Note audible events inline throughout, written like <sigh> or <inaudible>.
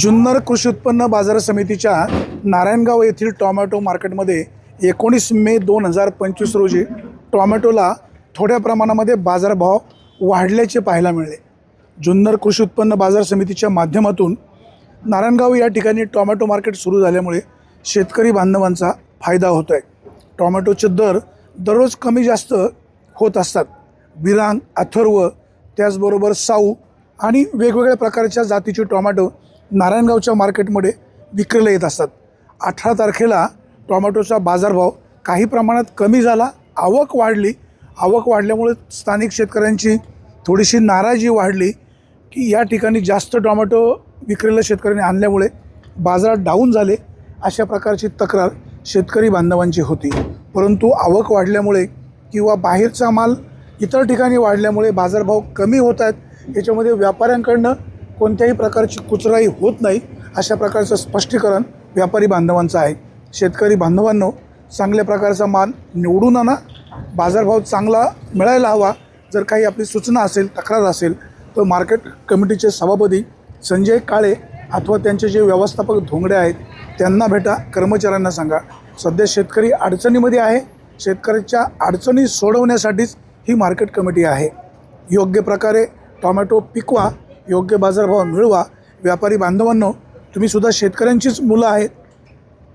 जुन्नर कृषी उत्पन्न बाजार समितीच्या नारायणगाव येथील टॉमॅटो मार्केटमध्ये एकोणीस मे दोन हजार पंचवीस रोजी टॉमॅटोला थोड्या प्रमाणामध्ये बाजारभाव वाढल्याचे पाहायला मिळाले. जुन्नर कृषी उत्पन्न बाजार समितीच्या माध्यमातून नारायणगाव या ठिकाणी टॉमॅटो मार्केट सुरू झाल्यामुळे शेतकरी बांधवांचा फायदा होतो आहे टॉमॅटोचे दर दररोज कमी जास्त होत असतात. बिरांग अथर्व त्याचबरोबर साऊ आणि वेगवेगळ्या प्रकारच्या जातीचे टोमॅटो नारायणगावच्या मार्केटमध्ये विक्रीला येत असतात. अठरा तारखेला टोमॅटोचा बाजारभाव काही प्रमाणात कमी झाला आवक वाढली. आवक वाढल्यामुळे स्थानिक शेतकऱ्यांची थोडीशी नाराजी वाढली की या ठिकाणी जास्त टोमॅटो विक्रीला शेतकऱ्यांनी आणल्यामुळे बाजारात डाऊन झाले अशा प्रकारची तक्रार शेतकरी बांधवांची होती. परंतु आवक वाढल्यामुळे किंवा बाहेरचा माल इतर ठिकाणी वाढल्यामुळे बाजारभाव कमी होत आहेत याच्यामध्ये व्यापाऱ्यांकडनं कोणत्याही प्रकारची कुचराई होत नाही अशा प्रकारचं स्पष्टीकरण व्यापारी बांधवांचं आहे. शेतकरी बांधवांनो चांगल्या प्रकारचा माल निवडून आणा. बाजारभाव चांगला मिळायला हवा. जर काही आपली सूचना असेल तक्रार असेल तर मार्केट कमिटीचे सभापती संजय काळे अथवा त्यांचे जे व्यवस्थापक धोंगडे आहेत त्यांना भेटा. कर्मचाऱ्यांना सांगा. सध्या शेतकरी अडचणीमध्ये आहे. शेतकऱ्याच्या अडचणी सोडवण्यासाठीच ही मार्केट कमिटी आहे. योग्य प्रकारे टॉमॅटो पिकवा. योग्य बाजारभाव मिळवा. व्यापारी बांधवांनो तुम्ही सुद्धा शेतकऱ्यांचीच मुलं आहेत.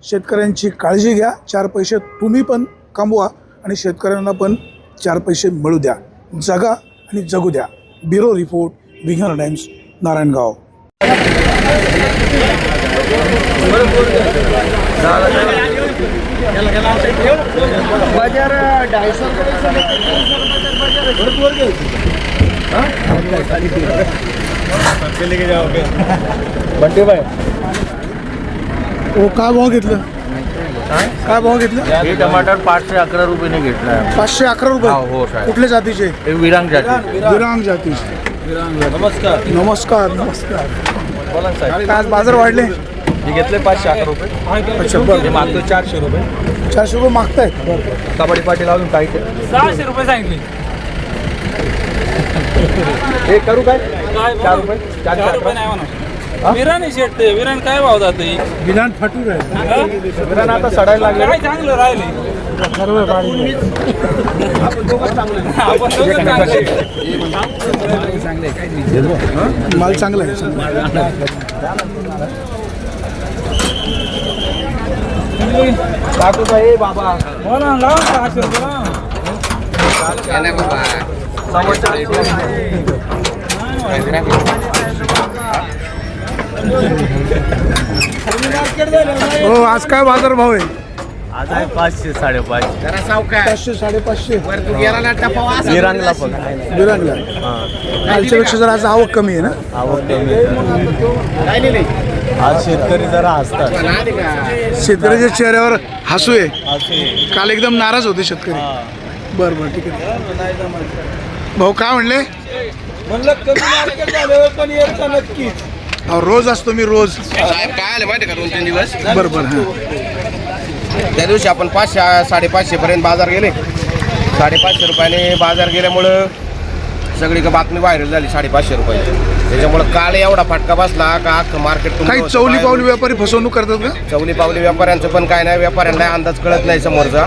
शेतकऱ्यांची काळजी घ्या. चार पैसे तुम्ही पण कमवा आणि शेतकऱ्यांना पण चार पैसे मिळू द्या. जगा आणि जगू द्या. ब्युरो रिपोर्ट विघ्नर टाइम्स नारायणगाव. बाजार सौ बंटी भाई। हो काय भाव घेतलं? काय भाव घेतलं? हे टमाटर पाचशे अकरा रुपयाने घेतला आहे. पाचशे अकरा हा, हो, रुपये साहेब. कुठल्या जातीचे? हे विरांग जाती विरांग जातीचे. नमस्कार. नमस्कार नमस्कार. बोला ना साहेब. आज बाज़ार वाढले? हे घेतले पाचशे अकरा रुपये. अच्छा हे बरं मागतो चारशे रुपये. चारशे रुपये मागतायत बरं कबड्डी लावून काही ते सहाशे रुपये सांगितले. <laughs> हे करू काय? काय चार रुपये? चारशे चार रुपये नाही म्हणा. विरान शेट ते. विरान काय भाव जाते विधान फाटून आहे विरान आता सडायला लागले. काय चांगलं राहिले? चांगले. माल चांगला आहे. काकू साहेब बाबा. बोला ना, लावा ना सहाशे रुपये. हो आज काय बाजार भाव आहे? आज आहे पाचशे साडेपाच पाचशे साडेपाचशे. विरांगला पण. पेक्षा जरा आज आवक कमी आहे ना? आवक कमी आज शेतकरी जरा हसतात. शेतकऱ्याच्या चेहऱ्यावर हसू आहे. असे काल एकदम नाराज होते शेतकरी. बरं बरं ठीक आहे. भाऊ काय म्हणले? म्हणलं कमी मार्केट झालं पण एकदा नक्कीच. अहो, रोज असतो मी रोज. साहेब काय आले माहिती का दोन तीन दिवस? बरं बरं हां. त्या दिवशी आपण पाचशे साडेपाचशे पर्यंत बाजार गेले. साडेपाचशे रुपयाने बाजार गेल्यामुळं सगळीकडे बातमी व्हायरल झाली साडेपाचशे रुपये त्याच्यामुळं काल एवढा फटका बसला का अख्खं मार्केट काही चौली पावली व्यापारी फसवणूक करतात का? चौली पावली व्यापाऱ्यांचं पण काय नाही. व्यापाऱ्यांना अंदाज कळत नाही समोरचा.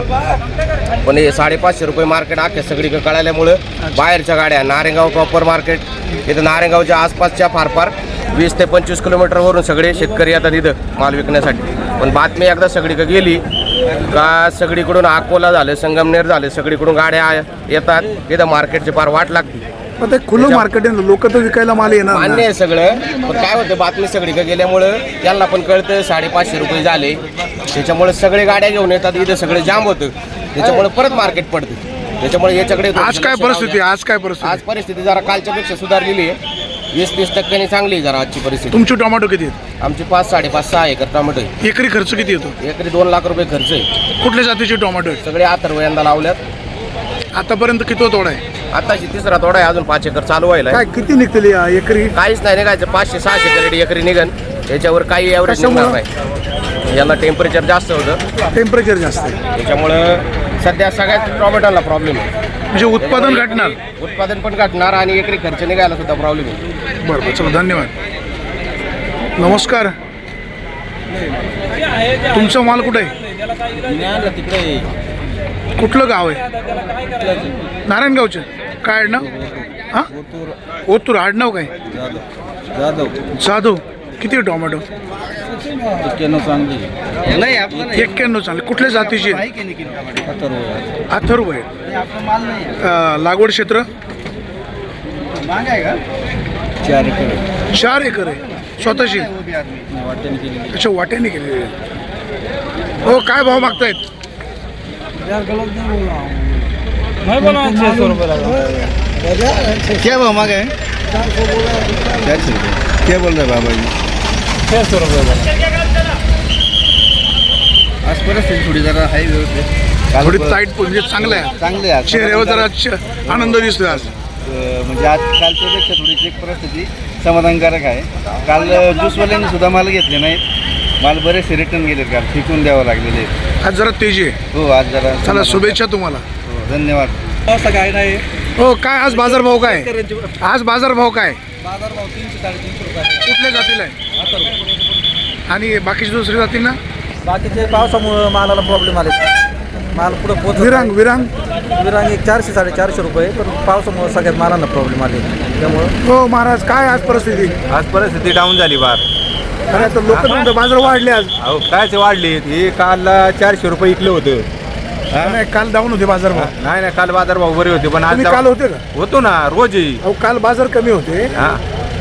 पण हे साडेपाचशे रुपये मार्केट अख्ख्या सगळीकडे कळाल्यामुळं बाहेरच्या गाड्या नारेगाव प्रॉपर मार्केट इथं नारेगावच्या आसपासच्या फार फार वीस ते पंचवीस किलोमीटरवरून सगळे शेतकरी येतात इथं माल विकण्यासाठी. पण बातमी एकदा सगळीकडे गेली का सगळीकडून अकोला झालं संगमनेर झालं सगळीकडून गाड्या येतात. इथं मार्केटची फार वाट लागते. पण ते खुलं मार्केट आहे लोक तर विकायला माल येणार मान्य ना. आहे सगळं. पण काय होतं बातमी सगळीकडे गेल्यामुळं त्यांना पण कळतं साडेपाचशे रुपये झाले. त्याच्यामुळे सगळे गाड्या घेऊन येतात इथं सगळं जाम होतं. त्याच्यामुळे परत मार्केट पडतं. त्याच्यामुळे याच्याकडे आज काय परिस्थिती? आज काय परिस्थिती आज परिस्थिती जरा कालच्या पेक्षा सुधारलेली आहे. वीस तीस टक्क्यांनी चांगली आहे जरा आजची परिस्थिती. तुमचे टोमॅटो किती आहेत? आमची पाच साडेपाच सहा एकर टोमॅटो आहे. एकरी खर्च किती येतो? एकरी दोन लाख रुपये खर्च आहे. कुठल्या जातीचे टोमॅटो आहेत? सगळे अथर्व यंदा लावल्यात. आतापर्यंत किती तोडा आहे? आताची तिसरा तोडा आहे अजून पाच एकर चालू व्हायला काय किती निघतील या एकरी? काहीच नाही निघायचं पाचशे सहाशे करेडी एकरी निघन. याच्यावर काही एवढं निघणार नाही. यांना टेम्परेचर जास्त होतं. टेम्परेचर जास्त आहे. त्याच्यामुळं सध्या सगळ्याच टोमॅटोला प्रॉब्लेम आहे. म्हणजे उत्पादन घटणार. उत्पादन पण घटणार आणि एकरी खर्च निघायला सुद्धा प्रॉब्लेम आहे. बरं बरं चला धन्यवाद. नमस्कार. तुमचा माल कुठे आहे? तिकडे. कुठलं गाव आहे? नारायणगावचं. काय आडनाव? हां? ओतूर आडनाव काय? जाधव. जाधव किती आहे टोमॅटो? एक्क्याण्णव चांगली. एक्क्याण्णव चांगले कुठल्या जातीचे? अथर्व आहे. लागवड क्षेत्र? चार एकर चार एकर आहे. स्वतःची? अच्छा वाट्याने केलेली आहे. हो काय भाव मागतायत? क्या भाव मागे चारशे रुपये। क्या बोल रहे बाबा जी? छः सौ रुपये आज परिस्थिती थोडी जरा आहे व्यवस्थित। थोडी टाईट म्हणजे चांगलं आहे. चांगली आहे. चेहऱ्यावर जरा आनंद दिसतोय आज. म्हणजे आज कालच्या पेक्षा थोडीशी एक परिस्थिती समाधानकारक आहे. काल ज्यूसवाल्यांनी सुद्धा माल घेतले नाहीत. माल बरेचसे रिटर्न गेले काल फेकून द्यावं लागलेले. आहेत. आज जरा तेजी आहे. हो आज जरा चला शुभेच्छा तुम्हाला. हो, धन्यवाद. असं काय नाही. हो काय आज बाजार भाव काय? आज बाजार भाव काय? बाजार भाव तीनशे साडेतीनशे रुपये कुठल्या जातीला आहे? आणि बाकीच्या दुसऱ्या जातींना? बाकीचे पावसामुळं मालाला प्रॉब्लेम आले माल पुढे पोहोच विरांग विरांग? विरांग एक चारशे साडेचारशे रुपये पण पावसामुळे सगळ्यात मालांना प्रॉब्लेम आले त्यामुळं हो महाराज काय आज परिस्थिती? आज परिस्थिती डाऊन झाली बार अरे आता लोक म्हणतात बाजार वाढले आज. अहो कायच वाढली? हे काल चारशे रुपये इकलं होतं. नाही काल डाऊन होते बाजार भाव. नाही नाही काल बाजारभाव बरे होते पण आज तुम्ही काल होते का? होतो ना रोज येई अहो काल बाजार कमी होते. हा.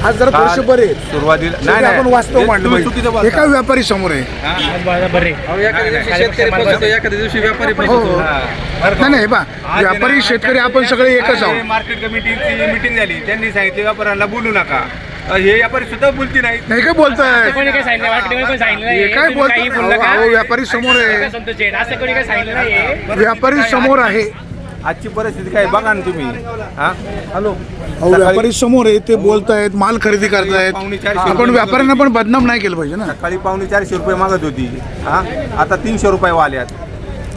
आज जरा काल थोडेसे बरे आहेत. सुरुवातीला शेवटी आपण वास्तव हे मांडलं तुम्ही चुकीचं पाहिजे बोलता. एका व्यापारी समोर आहे. एखाद्या दिवशी शेतकरी एखाद्या दिवशी व्यापारी हो फसवतो. हा. बरं का? नाही नाही बा आज व्यापारी शेतकरी आपण सगळे एकच आहोत. मार्केट कमिटीची मिटिंग झाली. त्यांनी सांगितले व्यापाऱ्यांना बोलू नका. हे व्यापारी सुद्धा बोलती नाही नाही काय बोलताय? कोणी काय सांगितलं? वाटतं पण सांगितलं? हे नाही काय तुम्ही काही बोलताय? बोललं अहो, का? अहो, व्यापारी समोर आहे. संतोष जैन असं कोणी काय सांगितलं नाही व्यापारी समोर आहे? आजची परिस्थिती काय बघा ना तुम्ही. हा? हॅलो. अहो व्यापारी समोर आहे ते बोलतायत माल खरेदी करतायत. चारशे आपण व्यापाऱ्यांना पण बदनाम नाही केलं पाहिजे ना? सकाळी पावणे चारशे रुपये मागत होती. हा? आता तीनशे रुपये वाल्यात.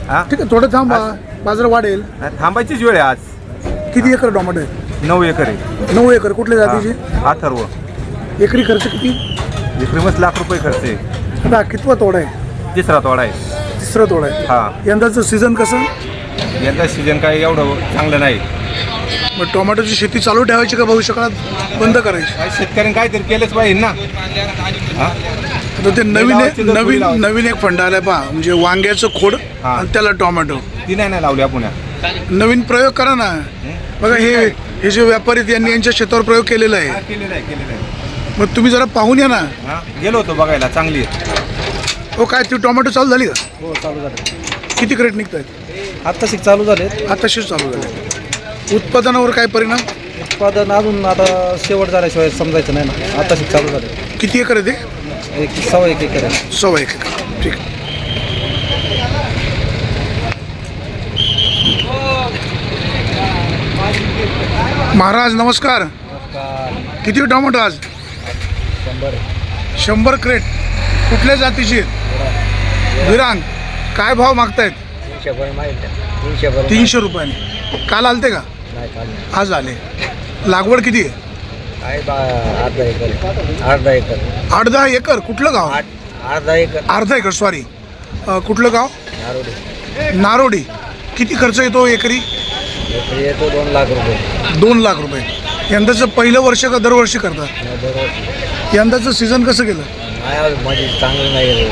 हा? ठीक आहे थोडं थांबा. बाजार वाढेल. थांबायचीच वेळ आहे आज. किती एकर टोमॅटो आहे? नऊ एकर आहे. नऊ एकर कुठल्या जातीचे? हा, अथर्व एकरी खर्च किती? विक्रीमच लाख रुपये खर्च आहे. आता कितवा तोडा आहे? तिसरा तोडा आहे. तिसरा तोडा आहे. हा. यंदाचं सीझन कसं? यंदा सीजन काय एवढं चांगलं नाही. मग टोमॅटोची शेती चालू ठेवायची का भविष्यकाळात बंद करायची. काय शेतकऱ्यांनी काहीतरी केलंच पाहिजे ना. हा? आता ते नवीन लावायची जर नवीन. नवीन एक फंड आलाय पहा. म्हणजे वांग्याचं खोड हा. आणि त्याला टोमॅटो. ती नाही ना लावली आपण नवीन प्रयोग करा ना. बघा हे हे जे व्यापारी आहेत, यांनी यांच्या शेतावर प्रयोग केलेला आहे. केलेलं आहे केलेलं आहे. मग तुम्ही जरा पाहून या ना. हा गेलो होतो बघायला चांगली आहे. हो काय ती टोमॅटो चालू झाली का? हो चालू झाले. किती क्रेट निघत आहेत आता शिक चालू झाले. आताशीच चालू झाले. उत्पादनावर काय परिणाम? उत्पादन अजून आता शेवट झाल्याशिवाय समजायचं नाही ना. आता शिक चालू झाले. किती एकर आहे ते? एक सव्वा एक एकर आहे. सव्वा एक एकर. ठीक महाराज नमस्कार. किती टोमॅटो आज? शंभर. क्रेट. कुठल्या जातीची? विरांग. काय भाव मागतायत? तीनशे रुपयाने. काल आलते का? आज आले. लागवड किती आहे? अर्धा एकर. आठ दहा एकर. कुठलं गाव? अर्धा एकर. अर्धा एकर सॉरी कुठलं गाव? नारोडी. नारोडी. किती खर्च येतो एकरी? येतो दोन लाख रुपये. दोन लाख रुपये. यंदाचं पहिलं वर्ष का दरवर्षी करता? दरवर्षी. यंदाचं सीझन कसं केलं नाही म्हणजे चांगलं नाही गेलं.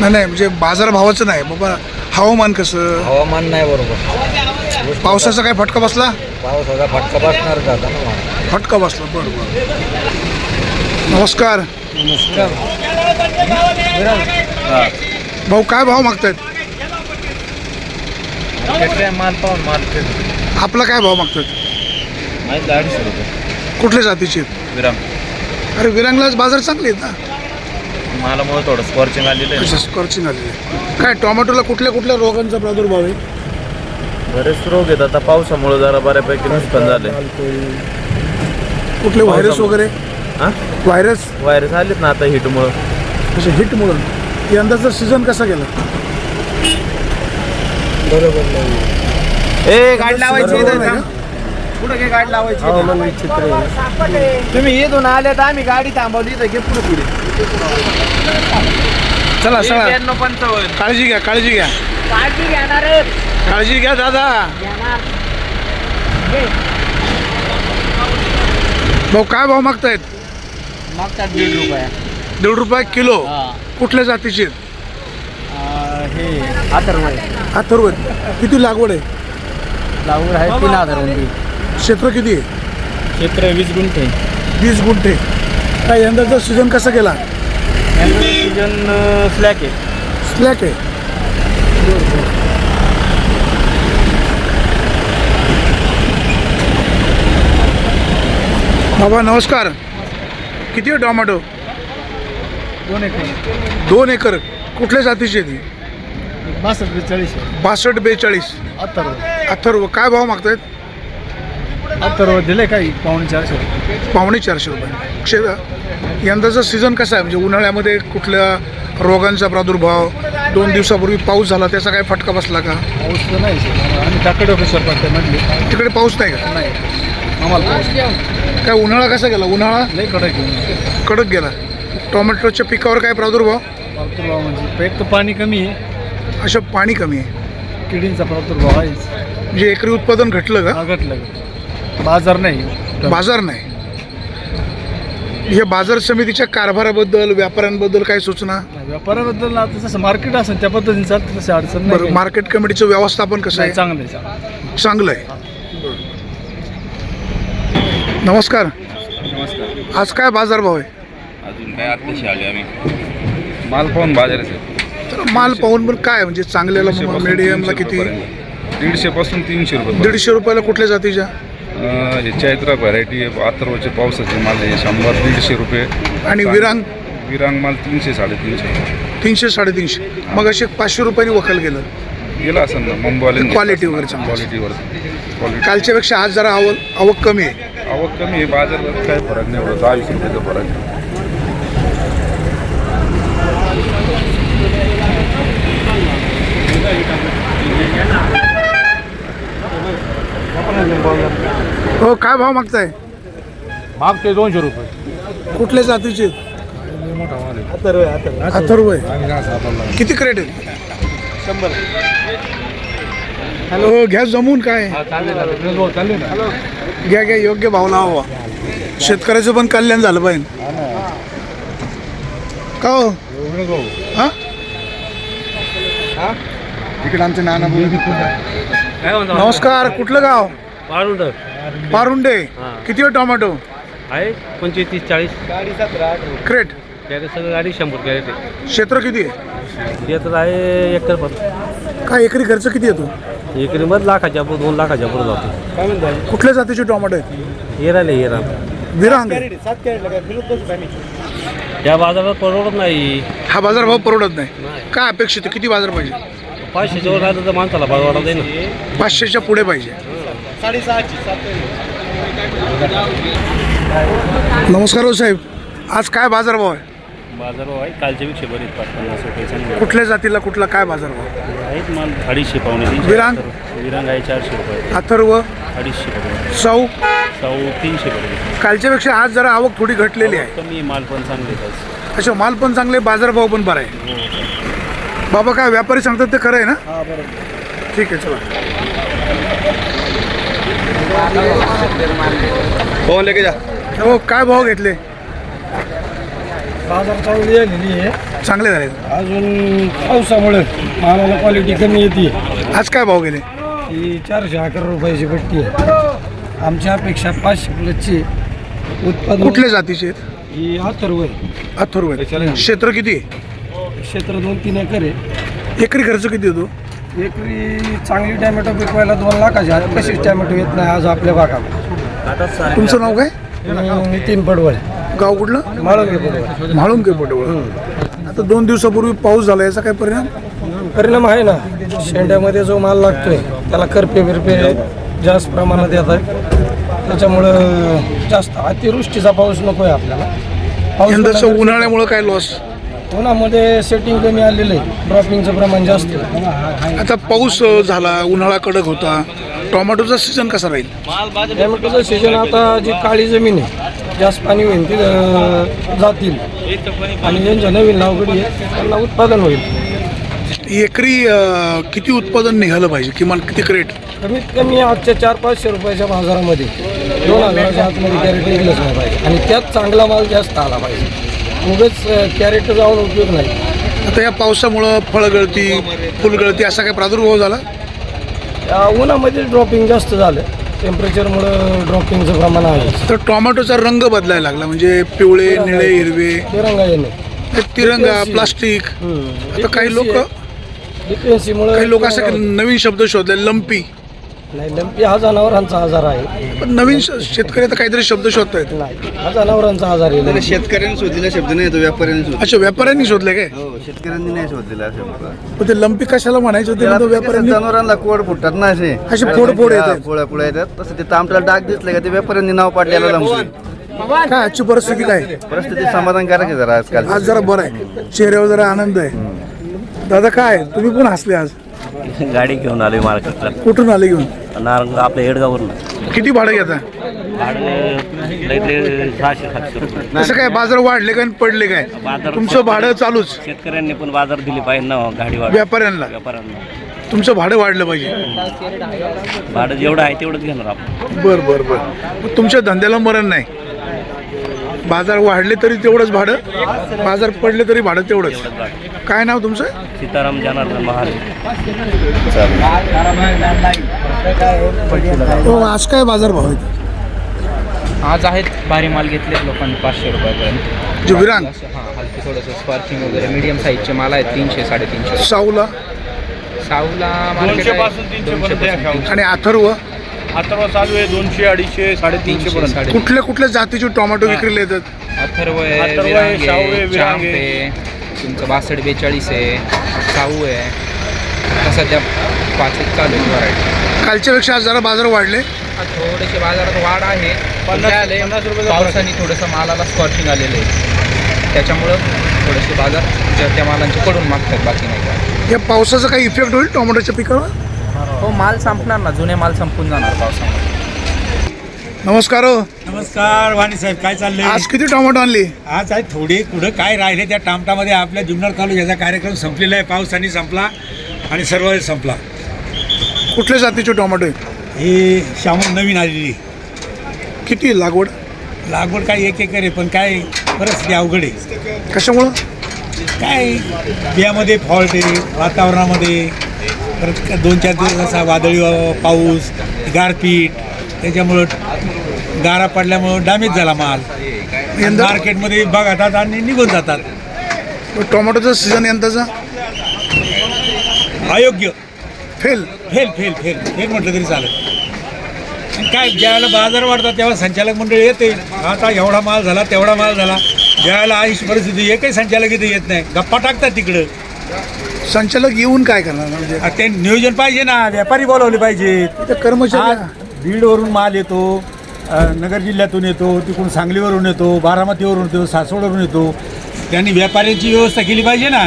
नाही नाही म्हणजे बाजार भावाचं नाही बाबा. हवामान कसं? हवामान नाही बरोबर. पावसाचा काय फटका बसला? पावसाचा फटका बसणारच आता ना मला. फटका बसला बरं बरं. नमस्कार. भाऊ काय भाव मागतायत? माल पाहून माल आपला काय भाव मागतायत माहिती अडीचशे रुपये. कुठल्या जातीचे? विराम. अरे विरांगलाच बाजार चांगले आहेत ना? मालामुळे थोडं स्कॉर्चिंग आलेलं आहे. स्कॉर्चिंग आलेले काय टोमॅटोला कुठल्या कुठल्या रोगांचा प्रादुर्भाव आहे? बरेच रोग आहेत. आता पावसामुळे जरा बऱ्यापैकी नुकसान झाले कुठले व्हायरस वगैरे? हा व्हायरस व्हायरस आलेत ना आता हिटमुळं असे हिट म्हणून यंदाचा सीझन कसा गेला? ए गाडी लावायची बरोबर नाही का? पुढे काही गाडी लावायची तुम्ही इथून आले तर आम्ही गाडी थांबवली तर घे पुढे पुढे. चला चला. पंचावन्न. काळजी घ्या काळजी घ्या. काळजी घेणारच काळजी घ्या दादा. भाऊ काय भाव मागतायत? मागतात दीड रुपये. दीड रुपये किलो. कुठल्या जातीचे हे अथर्व अथर्व किती लागवड आहे? लागवड आहे तीन हजार रुपये क्षेत्र किती आहे? क्षेत्र वीस गुंठे. वीस गुंठे. काय यंदाचा सीझन कसा गेला? सीजन स्लॅक आहे. स्लॅक आहे. बाबा नमस्कार. किती आहे टोमॅटो? दोन एकर. दोन एकर. कुठल्या जातीची आहे ती? बासष्ट बेचाळीस बासष्ट बेचाळीस. अथर्व अथर्व काय भाव मागतायत अथर्व दिले काही पावणे चारशे पावणे चारशे रुपये. क्षे यंदाचा सीझन कसा आहे? म्हणजे उन्हाळ्यामध्ये कुठल्या रोगांचा प्रादुर्भाव? दोन दिवसापूर्वी पाऊस झाला त्याचा काय फटका बसला का? पाऊस तर नाही sir. आम्ही टाकडे ऑफिसर पडते म्हटले. तिकडे पाऊस नाही का? नाही. आम्हाला पाऊस काय उन्हाळा कसा गेला? उन्हाळा लई कडक कडक गेला. टोमॅटोच्या पिकावर काय प्रादुर्भाव? प्रादुर्भाव म्हणजे एक तर पाणी कमी आहे. असं पाणी कमी आहे. किडींचा प्रादुर्भाव आहेच. म्हणजे एकरी उत्पादन घटलं का? घटलं बाजार नाही. बाजार नाही. हे बाजार समितीच्या कारभाराबद्दल व्यापाऱ्यांबद्दल काय सूचना? व्यापाराबद्दल आता जसं मार्केट असेल त्या पद्धतीने चालतं तसं अडचण नाही. बरं काही. मार्केट कमिटीचं व्यवस्थापन कसं नाही, आहे चांगलं आहे. चांगलं चांगलं आहे. नमस्कार. आज काय बाजारभाव आहे? अजून काय आत्ताशी आले आम्ही. माल पाहून बाजाराचे तर माल पाहून पण काय म्हणजे चांगल्याला मीडियमला किती? दीडशे पासून तीनशे रुपये दीडशे रुपयाला कुठल्या जातीच्या? अं, हे चैत्रा व्हरायटी अथर्वचे पावसाचे माल आहे शंभर दीडशे रुपये. आणि विरांग? विरांग माल तीनशे साडेतीनशे. तीनशे साडेतीनशे. मग असे पाचशे रुपयांनी वकल गेलं गेला असेल ना मुंबईवाले Quality वगैरे चांगलं. क्वालिटीवर क्वालिटी कालच्या पेक्षा आज जरा आवक आवक कमी आहे. आवक कमी आहे बाजारात काय फरक नाही एवढा दहा वीस रुपयाचा फरक आहे. हो काय भाव मागताय? मागते दोनशे रुपये. कुठल्या जातीचे? अथर्व आहे. किती क्रेट आहे? हॅलो घ्या जमून काय. घ्या घ्या योग्य भाव लावा. शेतकऱ्याचं पण कल्याण झालं पाहिजे. का हो? हा? तिकडे आमचे नाना नमस्कार कुठलं गाव? पारुंड. पारुंडे. किती आहे टोमॅटो? आहे पंचवीस तीस चाळीस. क्रेट. कॅरेट सगळं गाडी शंभर कॅरेट आहे. क्षेत्र किती आहे? येतात आहे एकर पण काय एकरी खर्च किती येतो? एकरी मध्ये लाखाच्या पुढे दोन लाखाच्या पुढे जातो. कुठल्या जातीचे टोमॅटो आहेत? येराले येरा. विरांग. या बाजारात परवडत नाही. हा बाजारभाव परवडत नाही. काय अपेक्षित आहे? किती बाजार पाहिजे? पाचशे वर राहिलं तर माणसाला परवडत आहे ना पाचशेच्या पुढे पाहिजे. नमस्कार हो साहेब. आज काय बाजारभाव आहे? बाजार आहे कालच्या पेक्षा बरेच पाच पन्नास रुपये चांगले कुठल्या जातीला कुठला काय बाजारभाव? आहेत माल अडीचशे पावणे तीनशे. विरांग? विरांग आहे चारशे रुपये. अथर्व? अडीचशे रुपये. सौ? सौ तीनशे रुपये. कालच्या पेक्षा आज जरा आवक थोडी घटलेली आहे. कमी माल पण चांगले आहेत. अच्छा माल पण चांगले बाजारभाव पण बरा आहे. बाबा काय व्यापारी सांगतात ते खरं आहे ना? ठीक आहे चला. फोन लेके जा. हो काय भाव घेतले? बाजार चांगली झालेली आहे. चांगले झाले. अजून पावसामुळे मालाला क्वालिटी कमी येते. आज काय भाव गेले? ही चारशे अकरा रुपयाची पट्टी आहे. आमच्या अपेक्षा पाचशे प्लसची उत्पादन कुठल्या जातीचे आहेत? ही अथर्व आहे अथर्व. क्षेत्र किती आहे? क्षेत्र दोन तीन एकर आहे. एकरी खर्च किती येतो एकरी चांगली टॅमॅटो पिकवायला दोन लाखाची आज कशीच टॅमॅटो येत नाही आज आपल्या भागात. तुमचं नाव काय? मी नितीन पडवळ. गाव कुठलं? माळवगे पडवळ. म्हाळून के पटवळ आता दोन दिवसापूर्वी पाऊस झाला याचा काय परिणाम? परिणाम आहे ना. शेंड्यामध्ये जो माल लागतोय त्याला करपे बिरपे जास्त प्रमाणात येत आहे त्याच्यामुळं जास्त अतिवृष्टीचा पाऊस नको आहे आपल्याला. पाऊस उन्हाळ्यामुळं काय लॉस उन्हामध्ये सेटिंग कमी आलेलं आहे. ड्रॉपिंगचं प्रमाण जास्त आहे. आता पाऊस अ, झाला उन्हाळा कडक होता. टोमॅटोचा सीझन कसा राहील? टॅमॅटोचं सीजन आता जी काळी जमीन आहे जास्त पाणी होईल ती जातील. आणि ज्यांच्या नवीन लावगडी आहे त्यांना उत्पादन होईल. एकरी अं, किती उत्पादन निघालं पाहिजे? किमान किती क्रेट कमीत कमी आजच्या चार पाचशे रुपयाच्या बाजारामध्ये दोन हजाराच्या आतमध्ये कॅरेट निघलंच नाही पाहिजे. आणि त्यात चांगला माल जास्त आला पाहिजे. उगाच कॅरेट जाऊन उपयोग नाही. आता या पावसामुळं फळगळती फुलगळती असा काही प्रादुर्भाव झाला? या उन्हामध्ये ड्रॉपिंग जास्त झालं. टेम्परेचरमुळं ड्रॉपिंगचं प्रमाण आहे. तर टोमॅटोचा रंग बदलायला लागला म्हणजे पिवळे निळे हिरवे. तिरंगा येणे. हे तिरंगा प्लास्टिक आता काही लोक काही लोक असं नवीन शब्द शोधले लंपी. नाही लंपी हा जनावरांचा आजार आहे. पण नवीन श- शेतकरी आता काहीतरी शब्द शोधतायत नाही हा जनावरांचा आजार आहे. त्याला लंपी. शेतकऱ्यांनी शोधलेला शब्द नाही तो व्यापाऱ्यांनी शोधला अच्छा व्यापाऱ्यांनी शोधले काय? हो शेतकऱ्यांनी नाही शोधलेला हा शब्द. पण ते लंपी कशाला म्हणायचं होते? तो कसं व्यापाऱ्यांनी जनावरांना कोड फुटतात ना असे. असे फोड फोड येतात. हा, पोळ्या पोळ्या येतात. तसं ते तामटाला डाग दिसले का ते व्यापाऱ्यांनी नाव पाडलेलं लंबी काय आजची परिस्थिती काय? परिस्थिती समाधानकारक आहे जरा आजकाल. आज जरा बरं आहे. चेहऱ्यावर जरा आनंद आहे. दादा काय? तुम्ही पण हसले आज. गाडी घेऊन आलोय मार्केटला. कुठून आले घेऊन? नारंग आपल्या हेडगाववरून किती भाडं घेता? सहाशे सातशे रुपये. कसं काय बाजार वाढले काय आणि पडले काय? बाजार तुमचं भाडं चालूच. शेतकऱ्यांनी पण बाजार दिली पाहिजे ना गाडी वाढ व्यापाऱ्यांना. व्यापाऱ्यांना. तुमचं भाडं वाढलं पाहिजे. भाडं जेवढं आहे तेवढंच घेणार आपण. बर बर बर. मग तुमच्या धंद्याला मरण नाही. बाजार वाढले तरी तेवढंच भाडं बाजार पडले तरी भाडं तेवढंच. काय नाव तुमचं? सीताराम जनार्दन महाल हो आज काय बाजार भाव आहेत आज आहेत भारी माल घेतले लोकांनी पाचशे रुपयापर्यंत. जे विरांग हां हलकी थोडंसं स्पार्किंग वगैरे मीडियम साईजचे माल आहेत तीनशे साडेतीनशे. मार्केट दोनशे पासून आणि अथर्व? अथर्व चालू आहे दोनशे अडीचशे साडेतीनशे पर्यंत. कुठल्या कुठल्या जातीचे टोमॅटो विक्रीला येतात? अथर्व आहे अथर्व आहे, विरांग शाहू आहे, आहे विरांग. चांप आहे तुमचं बासष्ट बेचाळीस आहे साऊ आहे. आता सध्या पाचच चालू आहे व्हरायटी कालच्या पेक्षा आज जरा बाजार वाढले. थोडेसे बाजारात वाढ आहे. पण काय आले? पावसाने थोडंसं मालाला स्कॉर्चिंग आलेलं आहे. त्याच्यामुळं थोडेसे बाजार ज्या त्या मालांचे पडून मागतात बाकी नाही काय. या पावसाचा काही इफेक्ट होईल टोमॅटोच्या पिकावर? हो माल संपणार ना. जुने माल संपून जाणार पावसामध्ये. नमस्कार हो. नमस्कार वाणी साहेब काय चाललंय? आज किती टोमॅटो आणली? आज आहे थोडी कुठं काय राहिले त्या टामटामध्ये आपल्या जुन्नर तालुक्याचा कार्यक्रम संपलेला आहे पावसाने संपला आणि सर्व संपला. कुठल्या जातीचे टोमॅटो आहे? ही शामून नवीन आलेली. किती लागवड? लागवड काय एक एकर आहे पण काय परिस्थिती अवघड आहे. कशामुळं? काय बियामध्ये फॉल्ट आहे वातावरणामध्ये. परत दोन चार दिवस असा वादळी पाऊस गारपीट त्याच्यामुळं गारा पडल्यामुळं डॅमेज झाला माल. यंदा मार्केटमध्ये बघतात आणि निघून जातात. टोमॅटोचा सीझन यंदाचा? अयोग्य. Fail. Fail fail fail. Fail म्हटलं तरी चालेल. आणि काय ज्यावेळेला बाजार वाढतात तेव्हा संचालक मंडळ येते. आता एवढा माल झाला तेवढा माल झाला. ज्यावेळेला आयुष परिस्थिती एकही संचालक इथे येत नाही. गप्पा टाकतात तिकडं. संचालक येऊन काय करणार? म्हणजे ते नियोजन पाहिजे ना व्यापारी बोलावले पाहिजे ते कर्मचारी बीडवरून माल येतो अ, नगर जिल्ह्यातून येतो तिकडून सांगलीवरून येतो बारामतीवरून येतो सासवडवरून येतो. त्यांनी व्यापाऱ्यांची व्यवस्था केली पाहिजे ना.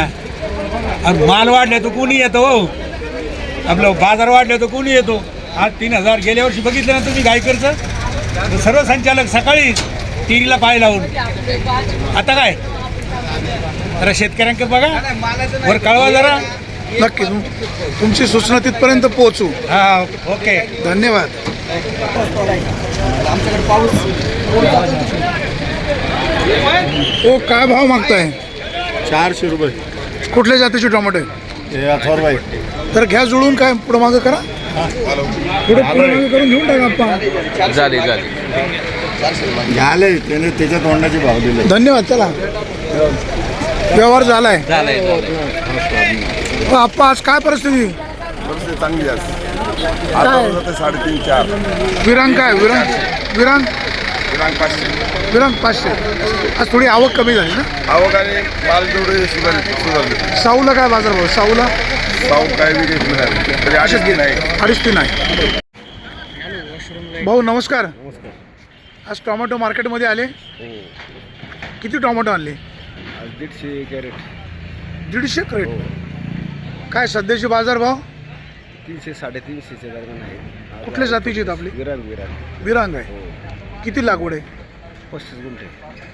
आणि माल वाढला तर कोणी येतो हो. आपलं बाजार वाढलं तर कोणी येतो. आज तीन हजार गेल्या वर्षी बघितलं ना तुम्ही गायकरचं? तर सर्व संचालक सकाळी टीव्हीला पाय लावून. आता काय? जरा शेतकऱ्यांकडे बघा. वर कळवा जरा. नक्की तुम- तुमची सूचना तिथपर्यंत पोहोचू. हा ओके. धन्यवाद. ओ काय भाव मागताय? चारशे रुपये. कुठल्या जातीचे टोमॅटो हे तर घ्या जुळून काय पुढं मागं करा. पुढे पुढे मागं करून घेऊन टाका आपण झाले झाले. झाले त्याने त्याच्या तोंडाचे भाव दिले. धन्यवाद चला. व्यवहार झालाय. हो, आप्पा आज काय परिस्थिती? चांगली असते काय? साडेतीन चार. विरांग काय? विरांग? विरांग? विरांग पाचशे. आज थोडी आवक कमी झाली ना? अवघाने माल जेवढे सुधारले सुधारले. साऊला काय बाजार भाव? साऊला? भाव काय घेतले नाही. तरी असेच की नाही. अडीच तीन आहे भाऊ नमस्कार. आज टोमॅटो मार्केटमध्ये आले. किती टोमॅटो आणले? दीडशे कॅरेट. दीडशे क्रेट? काय सध्याचे बाजार भाव? तीनशे साडेतीनशेच्या दरम्यान आहे. कुठल्या जातीची आहेत आपली? विरांग विरांग. विरांग आहे. हो. किती लागवड आहे? पस्तीस गुंठे.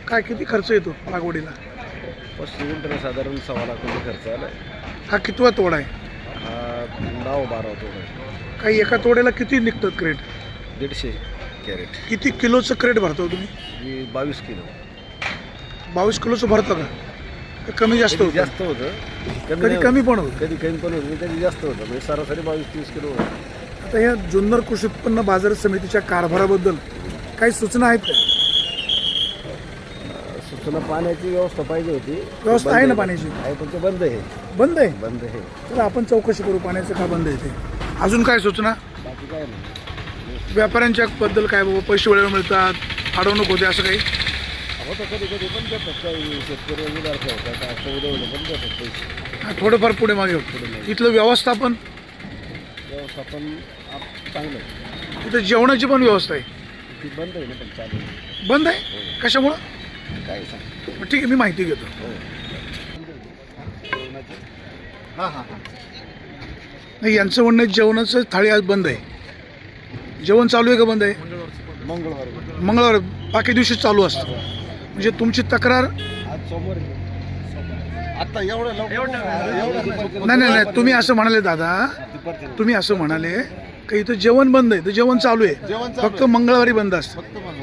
काय किती खर्च येतो लागवडीला? पस्तीस गुंठेला साधारण सव्वा लाख रुपये खर्च आला हा कितवा तोडा आहे? हा बारा होतो काही एका तोड्याला किती निघतात क्रेट दीडशे कॅरेट. किती किलोचं क्रेट भरतो तुम्ही? ही बावीस किलो. बावीस किलोचं भरतं का? कमी जास्त होतं. जास्त होतं. कधी नाही कमी. पण होतं. कधी कमी पण होतं कधी जास्त होतं. म्हणजे सरासरी बावीस तीस किलो होतं. आता या जुन्नर कृषी उत्पन्न बाजार समितीच्या कारभाराबद्दल काही सूचना आहेत का? सूचना पाण्याची व्यवस्था पाहिजे होती. व्यवस्था आहे ना पाण्याची? आहे पण ते बंद आहे. बंद आहे? बंद आहे. तर आपण चौकशी करू पाण्याचं का बंद आहे ते. अजून काय सूचना? बाकी काय नाही. व्यापाऱ्यांच्या बद्दल काय बाबा? पैसे वेळेवर मिळतात अडवणूक होते असं काही? होतं कधी कधी पण देतात काही शेतकरी उदार ठेवतात असं उद्या उद्या पण देतात पैसे. हा, थोडंफार पुढे मागे होतं. इथलं व्यवस्थापन? व्यवस्थापन आप- चांगलं आहे. इथं जेवणाची पण व्यवस्था आहे. ती बंद आहे ना पण चालू आहे. बंद आहे? कशामुळं? काय सांग? मग ठीक आहे मी माहिती घेतो. नाही यांचं म्हणणं आहे जेवणाचं थाळी आज बंद आहे. जेवण चालू आहे का बंद आहे? मंगळवार. मंगळवार. बाकी दिवशी चालू असतं. म्हणजे तुमची तक्रार? आज सोमवार. आता एवढं नाही नाही नाही. तुम्ही असं म्हणाले दादा. तुम्ही असं म्हणाले की इथं जेवण बंद आहे? तर जेवण चालू आहे. फक्त मंगळवारी बंद असतं.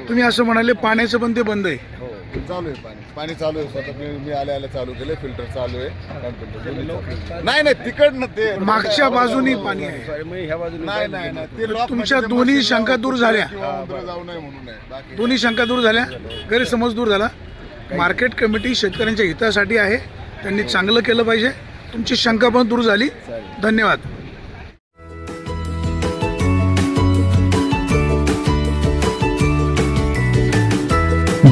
तुम्ही असं म्हणाले पाण्याचं पण ते बंद आहे. चालू आहे पाणी. पाणी चालू आहे स्वतः मी मी आल्या आल्या चालू केलं फिल्टर चालू आहे. filter दोन्ही चालू आहे. नाही नाही तिकडनं ते मागच्या बाजूनी पाणी आहे. ह्या बाजूने नाही नाही नाही. ते lock तुमच्या मध्ये दोन्ही शंका दूर झाल्या. किंवा उंदरं जाऊ नये म्हणून आहे बाकी दोन्ही शंका दूर झाल्या. गैरसमज दूर झाला. मार्केट कमिटी शेतकऱ्यांच्या हितासाठी आहे. त्यांनी चांगलं केलं पाहिजे. तुमची शंका पण दूर झाली. धन्यवाद.